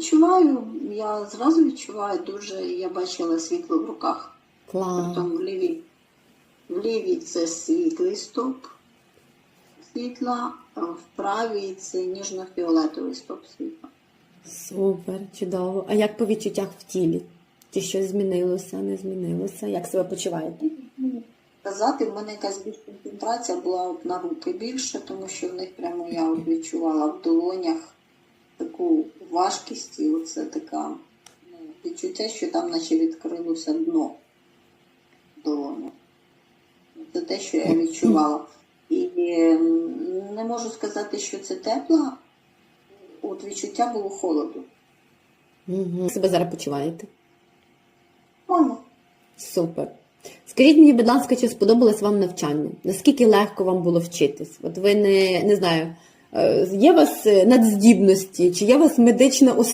відчуваю, я зразу відчуваю дуже, я бачила світло в руках. Клас. Потім в лівій, в лівій це світлий стоп світла, а в правій це ніжно-фіолетовий стоп світла. Супер, чудово. А як по відчуттях в тілі? Чи щось змінилося, не змінилося? Як себе почуваєте? Казати, в мене якась більш концентрація була на руки більше, тому що в них прямо я відчувала в долонях важкість, і оце така ну, відчуття, що там наче відкрилося дно долоні. Це те, що я відчувала. І ем, не можу сказати, що це тепло, от відчуття було холоду. Угу. Себе зараз почуваєте? Нормально. Супер. Скажіть мені, будь ласка, чи сподобалось вам навчання? Наскільки легко вам було вчитись? От ви не, не знаю, є у вас е, надздібності, чи є у вас медична освіта?